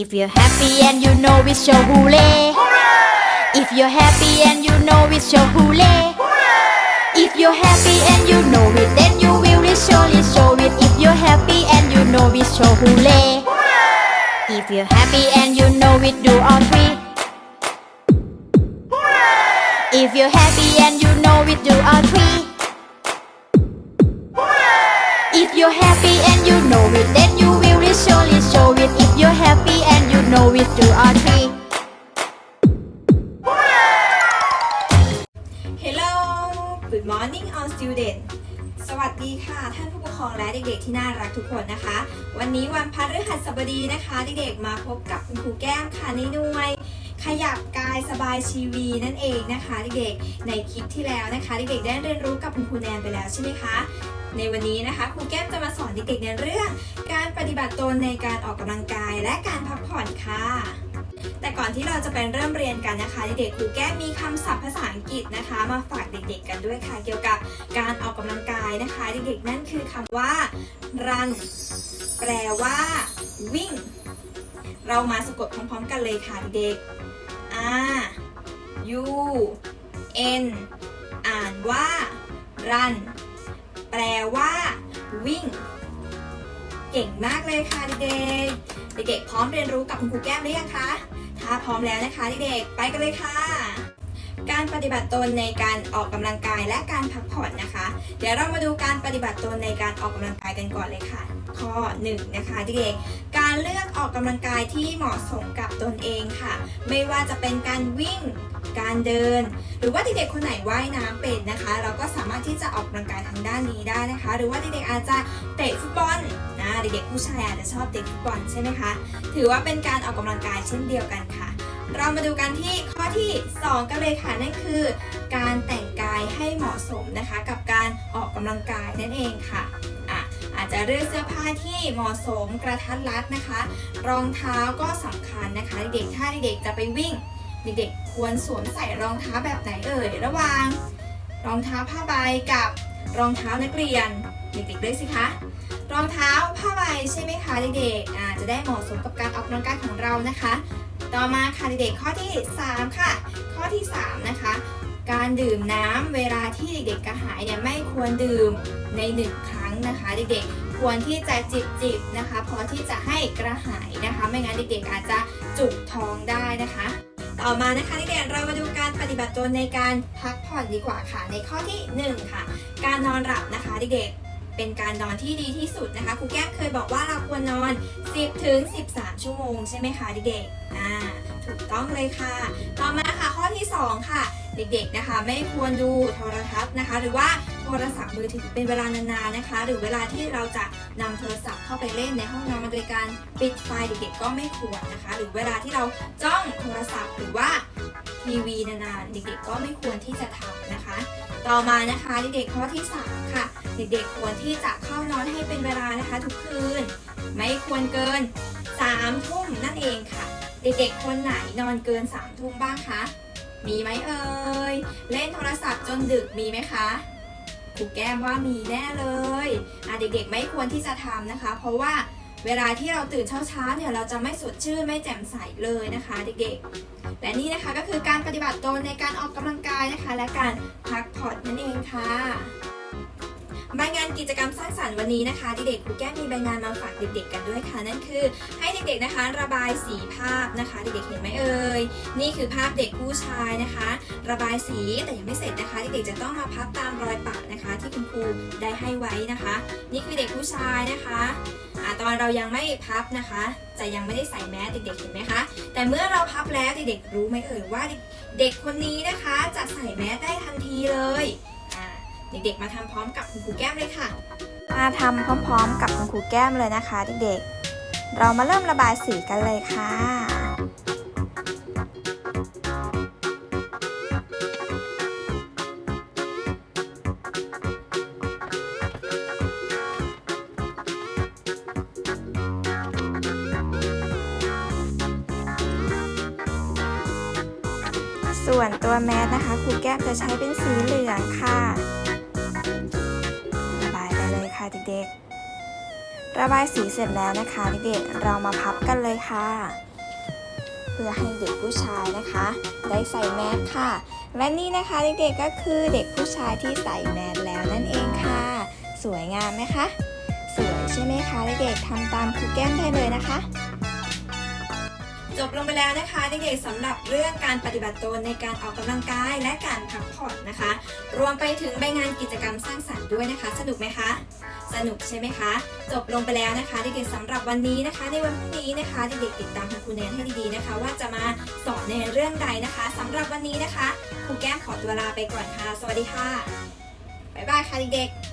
If you're happy and you know it, show hooray. If you're happy and you know it, show hooray. If you're happy and you know it, then you will surely show it. If you're happy and you know it, show hooray. If you're happy and you know it, do all three. If you're happy and you know it, do all three. If you're happy and you know it, then you will surely show it. If you're happy and you know it, do all three. Hello Good morning all student สวัสดีค่ะ ท่านผู้ปกครองและเด็กๆที่น่ารักทุกคนนะคะ วันนี้วันพฤหัสบดีนะคะเด็กๆมาพบกับคุณครูแก้มค่ะในหน่วย ขยับกายสบายชีวีนั่นเองนะคะเด็กๆในคลิปที่แล้วนะคะเด็กๆได้เรียนรู้กับคุณครูแนนไปแล้วใช่ไหมคะ ในวันนี้นะคะครูแก้มจะมาสอนเด็กๆในเรื่อง การปฏิบัติตนในการออกกำลังกายและการพักผ่อนค่ะ แต่ก่อนที่เราจะไปเริ่มเรียนกันนะคะเด็กๆครูแก้มมีคำศัพท์ภาษาอังกฤษนะคะ มาฝากเด็กๆกันด้วยค่ะ เกี่ยวกับการออกกำลังกายนะคะเด็กๆนั่นคือคำว่า run แปลว่า วิ่ง เรามาสะกดพร้อมๆกันเลยค่ะเด็กๆ R U N อ่านว่า run แปลว่า วิ่ง เก่งมากเลยค่ะเด็กๆ เด็กๆพร้อมเรียนรู้กับคุณครูแก้มหรือยังคะ ถ้าพร้อมแล้วนะคะเด็กๆ ไปกันเลยค่ะ การปฏิบัติตนในการออกกำลังกายและการพักผ่อนนะคะ เดี๋ยวเรามาดูการปฏิบัติตนในการออกกำลังกายกันก่อนเลยค่ะ ข้อ1นะคะเด็กๆการเลือกออกกำลังกายที่เหมาะสมกับตนเองค่ะ ไม่ว่าจะเป็นการวิ่งการเดิน หรือว่าเด็กๆคนไหนว่ายน้ำเป็นนะคะ เราก็สามารถที่จะออกกำลังกายทางด้านนี้ได้นะคะ หรือว่าเด็กๆอาจจะเตะฟุตบอลนะเด็กๆผู้ชายอาจจะชอบเตะฟุตบอลใช่ไหมคะถือว่าเป็นการออกกำลังกายเช่นเดียวกันค่ะ เรามาดูกันที่ข้อที่ 2 กันเลยค่ะนั่นคือ การแต่งกายให้เหมาะสมนะคะ กับการออกกำลังกายนั่นเองค่ะอะอาจจะเลือกเสื้อผ้าที่เหมาะสมกระทัดรัดนะคะ รองเท้าก็สำคัญนะคะ เด็กๆถ้าเด็กๆจะไปวิ่ง เด็กๆควรสวมใส่รองเท้าแบบไหนเอ่ยระหว่าง รองเท้าผ้าใบกับรองเท้านักเรียนเด็กๆเลือกสิคะรองเท้าผ้าใบใช่ไหมคะเด็กๆอ่าจะได้เหมาะสมกับการออกกำลังกายของเรานะคะ ต่อมาค่ะเด็กๆข้อที่ 3 ค่ะ ข้อที่ 3 นะคะ การดื่มน้ำเวลาที่เด็กๆกระหายเนี่ยไม่ควรดื่มในหนึ่งครั้งนะคะ เด็กๆควรที่จะจิบๆนะคะ พอที่จะให้กระหายนะคะ ไม่งั้นเด็กๆอาจจะจุกท้องได้นะคะ ต่อมานะคะเด็กๆเรามาดูการปฏิบัติตนในการพักผ่อนดีกว่าค่ะ ในข้อที่ 1 ค่ะ การนอนหลับนะคะเด็กๆ เป็นการนอนที่ดีที่สุดนะคะครูแก้มเคยบอกว่าเราควรนอน 10ถึง13 ชั่วโมงใช่ไหมคะเด็กๆอ่าถูกต้องเลยค่ะ ต่อมาค่ะข้อที่ 2 ค่ะ เด็กๆนะคะ ไม่ควรดูโทรทัศน์นะคะ หรือว่าโทรศัพท์มือถือเป็นเวลานานๆนะคะ หรือเวลาที่เราจะนำโทรศัพท์เข้าไปเล่นในห้องนอนโดยการปิดไฟเด็กๆก็ไม่ควรนะคะ หรือเวลาที่เราจ้องโทรศัพท์หรือว่าทีวีนานๆเด็กๆก็ไม่ควรที่จะทำนะคะ ต่อมานะคะเด็กๆข้อที่ 3 ค่ะ เด็กๆ ควรที่จะเข้านอนให้เป็นเวลานะคะ ทุกคืน ไม่ควรเกิน3ทุ่มนั่นเองค่ะ เด็กๆ คนไหนนอนเกิน3ทุ่มบ้างคะ มีไหมเอ่ย เล่นโทรศัพท์จนดึกมีไหมคะครูแก้มว่ามีแน่เลยอะเด็กๆ ไม่ควรที่จะทำนะคะ เพราะว่าเวลาที่เราตื่นเช้าๆเนี่ยเราจะไม่สดชื่นไม่แจ่มใสเลยนะคะ เด็กๆ และนี่นะคะก็คือการปฏิบัติตนในการออกกำลังกายนะคะ และการพักผ่อนนั่นเองค่ะ ใบงานกิจกรรมสร้างสรรค์วันนี้นะคะเด็กๆครูแก้มมีใบงานมาฝากเด็กๆกันด้วยค่ะนั่นคือ ให้เด็กๆนะคะระบายสีภาพนะคะเด็กๆเห็นไหมเอ่ยนี่คือภาพเด็กผู้ชายนะคะ ระบายสีแต่ยังไม่เสร็จนะคะเด็กๆจะต้องมาพับตามรอยปะนะคะ ที่คุณครูได้ให้ไว้นะคะ นี่คือเด็กผู้ชายนะคะอตอนเรายังไม่พับนะคะ จะยังไม่ได้ใส่แมสเด็กๆเห็นไหมคะ แต่เมื่อเราพับแล้วเด็กๆรู้ไหมเอ่ยว่าเด็กคนนี้นะคะจะใส่แมสได้ทันทีเลย เด็กๆ มาทำพร้อมกับคุณครูแก้มเลยค่ะ มาทำพร้อมๆ กับคุณครูแก้มเลยนะคะ เด็กๆ เรามาเริ่มระบายสีกันเลยค่ะส่วนตัวแมสนะคะครูแก้มจะใช้เป็นสีเหลืองค่ะ ค่ะเด็กๆ ระบายสีเสร็จแล้วนะคะเด็กๆ เรามาพับกันเลยค่ะ เพื่อให้เด็กผู้ชายนะคะ ได้ใส่แมสค่ะ และนี่นะคะเด็กๆ ก็คือเด็กผู้ชายที่ใส่แมสแล้วนั่นเองค่ะ สวยงามไหมคะ สวยใช่ไหมคะเด็กๆทำตามครูแก้มได้เลยนะคะ จบลงไปแล้วนะคะเด็กๆสำหรับเรื่องการปฏิบัติตนในการออกกำลังกายและการพักผ่อนนะคะ รวมไปถึงใบงานกิจกรรมสร้างสรรค์ด้วยนะคะ สนุกไหมคะ สนุกใช่ไหมคะ จบลงไปแล้วนะคะเด็กๆสำหรับวันนี้นะคะ ในวันพรุ่งนี้นะคะเด็กๆติดตามคุณครูแนนให้ดีๆนะคะ ว่าจะมาสอนในเรื่องใดนะคะสำหรับวันนี้นะคะครูแก้มขอตัวลาไปก่อนค่ะ สวัสดีค่ะบ๊ายบายค่ะเด็กๆ